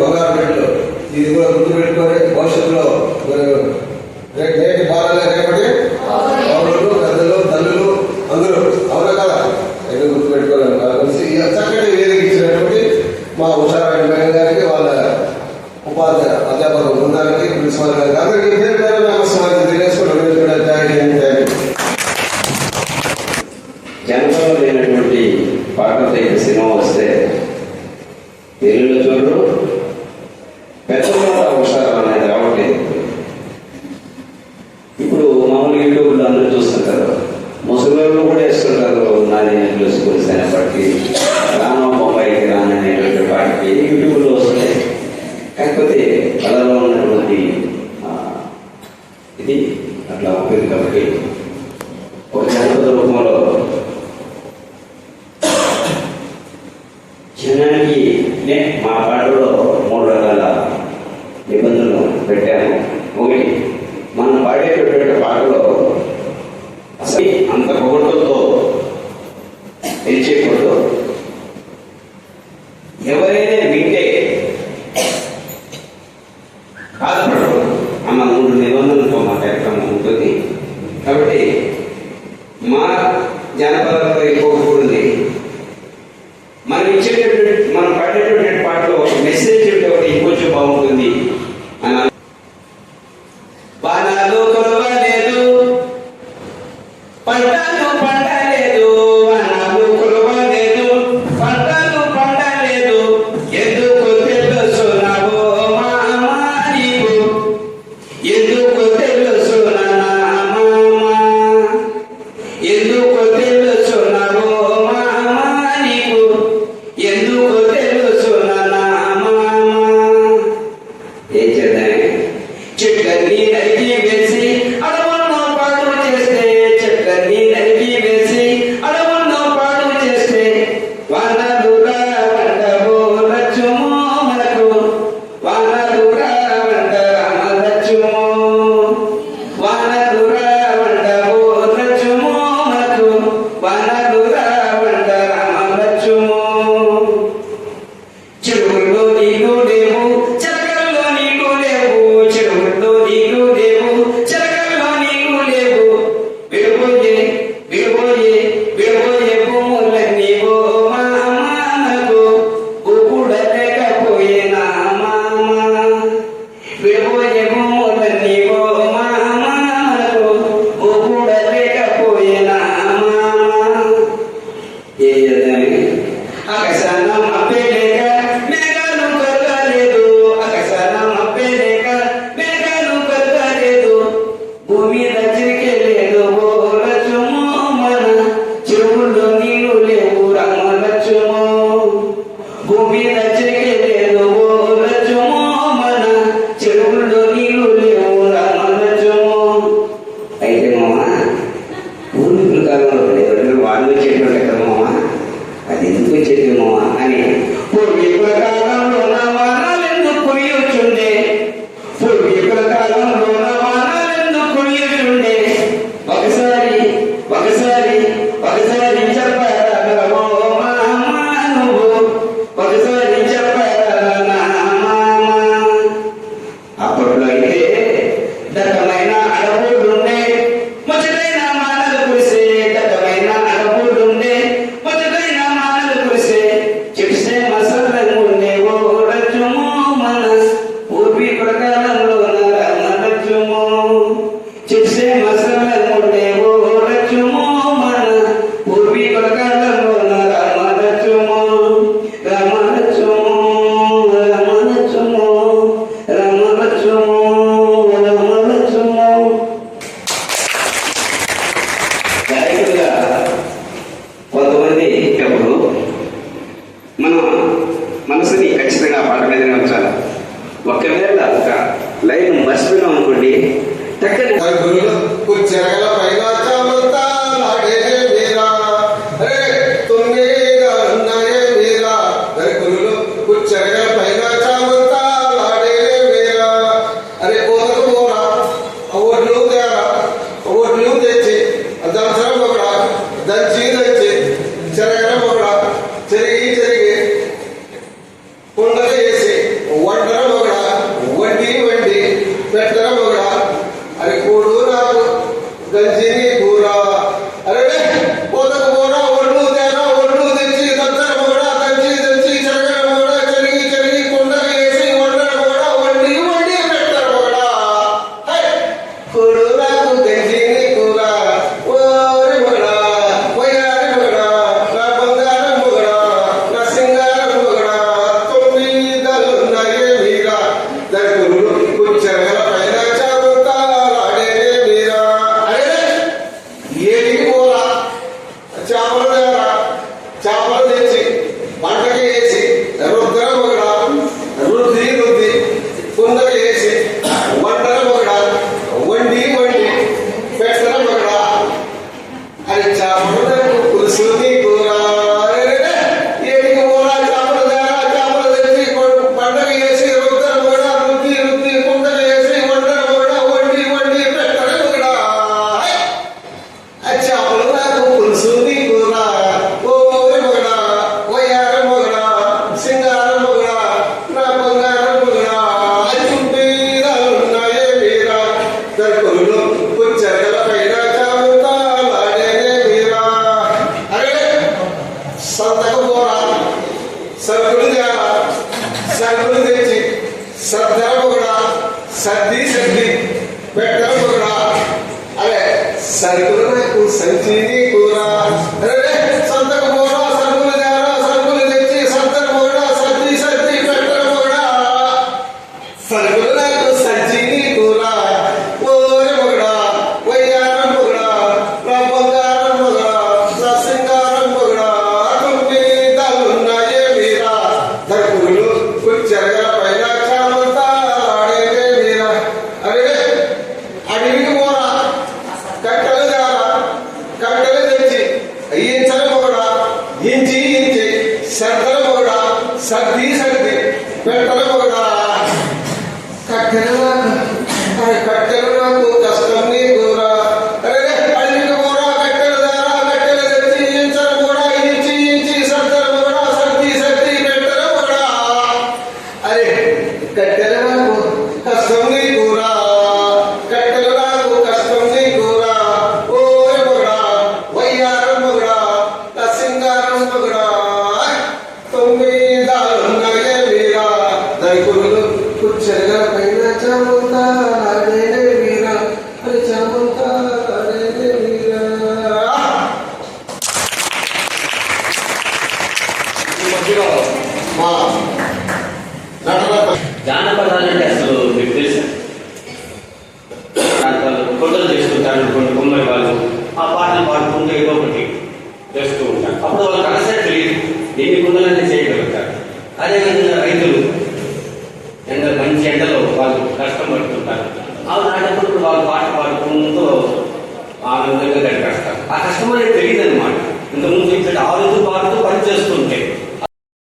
బంగారు మెట్లు ఇది కూడా గుర్తు పెట్టుకొని భవిష్యత్తులో నేటి బాలలే రేపటి పౌరులు పెద్దలు తల్లులు అందరూ అవునా కదా? గుర్తు పెట్టుకోలేము కలిసి చక్కటి వేదిక ఇచ్చినటువంటి మా వాళ్ళ ఉపాధ్యాయ అధ్యాపక బృందానికి ప్రిన్సిపాల్ గారికి అందరికీ పేరు ఇంట్లో అందరూ చూస్తుంటారు. ముసలిలో కూడా వేస్తుంటారు నాని స్కూల్స్ అయినప్పటికీ రాను బొంబాయికి రాను అనేటువంటి వాటికి యూట్యూబ్లో వస్తున్నాయి. కాకపోతే కళలో ఉన్నటువంటి ఇది అట్లా ఉంటుంది కాబట్టి ఒక జనపద రూపంలో జనానికి మా పాటలో మూడు రకాల నిబంధనలు పెట్టాను. నిలిచేకూడదు ఎవరైనా వింటే కాదు అన్న మూడు నిబంధనలతో మా కార్యక్రమం ఉంటుంది. కాబట్టి మా జానపదంలో ఎక్కువ ఉంది మనం ఇచ్చేటటువంటి మనం పాడేటటువంటి పాటలో మెసేజ్ ఉంటే ఒకటి ఇంకొంచెం బాగుంటుంది. అని Yeah. Ang kasalanan, ang pwede गोपी रचने के It's the same as ఆ పాట మీదనే ఉంచాలి? ఒకవేళ ఒక లైన్ మర్చిపోయినాం అనుకోండి చక్కని సర్దులు తెచ్చి సర్దారు కూడా సర్ది సర్ది పెట్ట சரி குதிரை சரி குதிரா జానపదాలు అంటే అసలు మీకు తెలుసా? కొన్ని వాళ్ళు ఆ పాటలు పాడుకుంటూ ఏదో ఒకటి చేస్తూ ఉంటారు. అప్పుడు వాళ్ళకి అలసే తెలియదు ఎన్ని కుండలన్నీ చేయగలుగుతారు. అదేవిధంగా